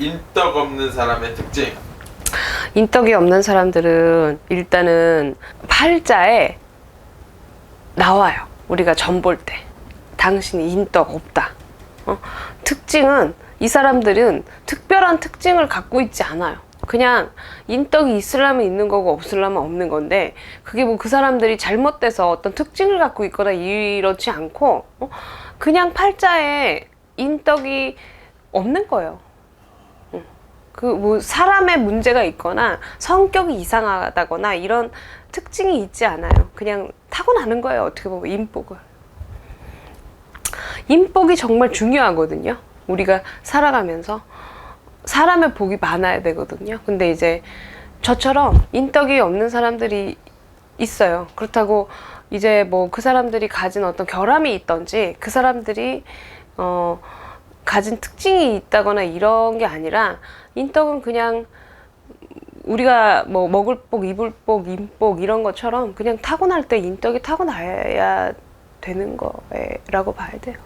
인덕 없는 사람의 특징. 인덕이 없는 사람들은 일단은 팔자에 나와요. 우리가 점 볼 때. 당신이 인덕 없다. 어? 특징은 이 사람들은 특별한 특징을 갖고 있지 않아요. 그냥 인덕이 있으려면 있는 거고 없으려면 없는 건데 그게 뭐 그 사람들이 잘못돼서 어떤 특징을 갖고 있거나 이렇지 않고 어? 그냥 팔자에 인덕이 없는 거예요. 그 뭐 사람의 문제가 있거나 성격이 이상하다거나 이런 특징이 있지 않아요. 그냥 타고나는 거예요. 어떻게 보면 인복을. 인복이 정말 중요하거든요. 우리가 살아가면서 사람의 복이 많아야 되거든요. 근데 이제 저처럼 인덕이 없는 사람들이 있어요. 그렇다고 이제 뭐 그 사람들이 가진 어떤 결함이 있던지 그 사람들이 어 가진 특징이 있다거나 이런 게 아니라 인덕은 그냥 우리가 뭐 먹을 복, 입을 복, 인복 이런 것처럼 그냥 타고날 때 인덕이 타고나야 되는 거라고 봐야 돼요.